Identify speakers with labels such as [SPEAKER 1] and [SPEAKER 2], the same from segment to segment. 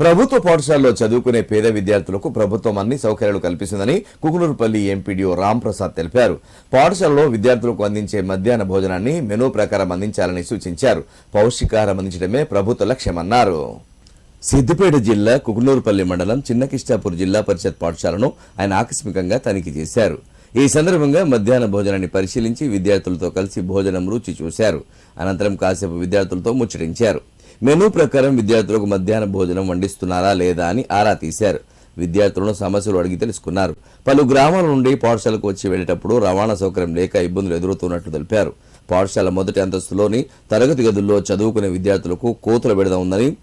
[SPEAKER 1] ప్రభుత్వ పాఠశాలలో చదువుకునే పేద విద్యార్థులకు ప్రభుత్వం అన్ని సౌకర్యాలు కల్పిస్తుందని కుకునూరుపల్లి ఎంపీడీఓ రాంప్రసాద్ తెలిపారు. పాఠశాలలో విద్యార్థులకు అందించే మధ్యాహ్న భోజనాన్ని మెనూ ప్రకారం అందించాలని సూచించారు. పౌష్టికాహారం అందించడమే ప్రభుత్వ లక్ష్యమన్నారు. సిద్దిపేట జిల్లా కుకునూరుపల్లి మండలం చిన్నకిష్టాపూర్ జిల్లా పరిషత్ పాఠశాలను ఆయన ఆకస్మికంగా తనిఖీ చేశారు. ఈ సందర్భంగా మధ్యాహ్న భోజనాన్ని పరిశీలించి విద్యార్థులతో కలిసి భోజనం రుచి చూశారు. అనంతరం కాసేపు విద్యార్థులతో ముచ్చటించారు. మెనూ ప్రకారం విద్యార్థులకు మధ్యాహ్న భోజనం వండిస్తున్నారా లేదా అని ఆరా తీశారు. విద్యార్థులను సమస్యలు అడిగి తెలుసుకున్నారు. పలు గ్రామాల నుండి పాఠశాలకు వచ్చి వెళ్ళేటప్పుడు రవాణా సౌకర్యం లేక ఇబ్బందులు ఎదురవుతున్నట్లు తెలిపారు. పాఠశాల మొదటి అంతస్తులోని తరగతి గదుల్లో చదువుకునే విద్యార్థులకు కోతుల విడద ఉందని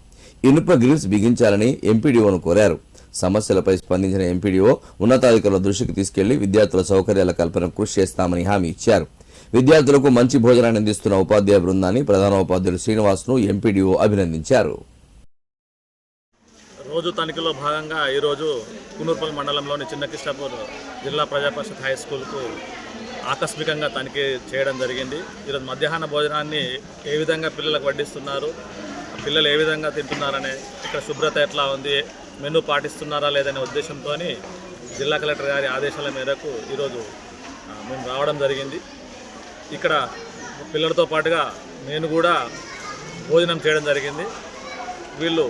[SPEAKER 1] ఇనుప గ్రిల్స్ బిగించాలని ఎంపీడీఓను కోరారు. సమస్యలపై స్పందించిన ఎంపీడీఓ ఉన్నతాధికారుల దృష్టికి తీసుకెళ్ళి విద్యార్థుల సౌకర్యాల కల్పన కృషి చేస్తామని హామీ ఇచ్చారు. విద్యార్థులకు మంచి భోజనాన్ని అందిస్తున్న ఉపాధ్యాయ బృందాన్ని ప్రధానోపాధ్యాయుడు శ్రీనివాస్ను ఎంపీడీఓ అభినందించారు.
[SPEAKER 2] రోజు తనిఖీలో భాగంగా ఈరోజు కునూర్పల్లి మండలంలోని చిన్న కృష్ణాపూర్ జిల్లా ప్రజా పరిషత్ హై స్కూల్కు ఆకస్మికంగా తనిఖీ చేయడం జరిగింది. ఈరోజు మధ్యాహ్న భోజనాన్ని ఏ విధంగా పిల్లలకు వడ్డిస్తున్నారు పిల్లలు ఏ విధంగా తింటున్నారనే ఇక్కడ శుభ్రత ఎట్లా ఉంది మెనూ పాటిస్తున్నారా లేదనే ఉద్దేశంతో జిల్లా కలెక్టర్ గారి ఆదేశాల మేరకు ఈరోజు మేము రావడం జరిగింది. ఇక్కడ పిల్లలతో పాటుగా నేను కూడా భోజనం చేయడం జరిగింది. వీళ్ళు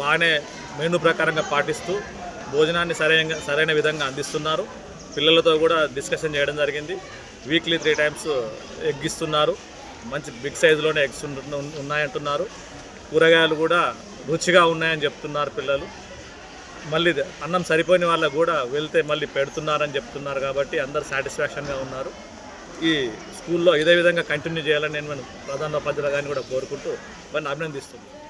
[SPEAKER 2] బాగానే మెనూ ప్రకారంగా పాటిస్తూ భోజనాన్ని సరైన సరైన విధంగా అందిస్తున్నారు. పిల్లలతో కూడా డిస్కషన్ చేయడం జరిగింది. వీక్లీ త్రీ టైమ్స్ ఎగ్ ఇస్తున్నారు. మంచి బిగ్ సైజులోనే ఎగ్స్ ఉన్నాయంటున్నారు. కూరగాయలు కూడా రుచిగా ఉన్నాయని చెప్తున్నారు పిల్లలు. మళ్ళీ అన్నం సరిపోయిన వాళ్ళకు కూడా వెళ్తే మళ్ళీ పెడుతున్నారని చెప్తున్నారు కాబట్టి అందరు సాటిస్ఫాక్షన్గా ఉన్నారు. ఈ స్కూల్లో ఇదే విధంగా కంటిన్యూ చేయాలని నేను మన ప్రధానోపాధ్యాయులు కానీ కూడా కోరుకుంటూ వారిని అభినందిస్తున్నాను.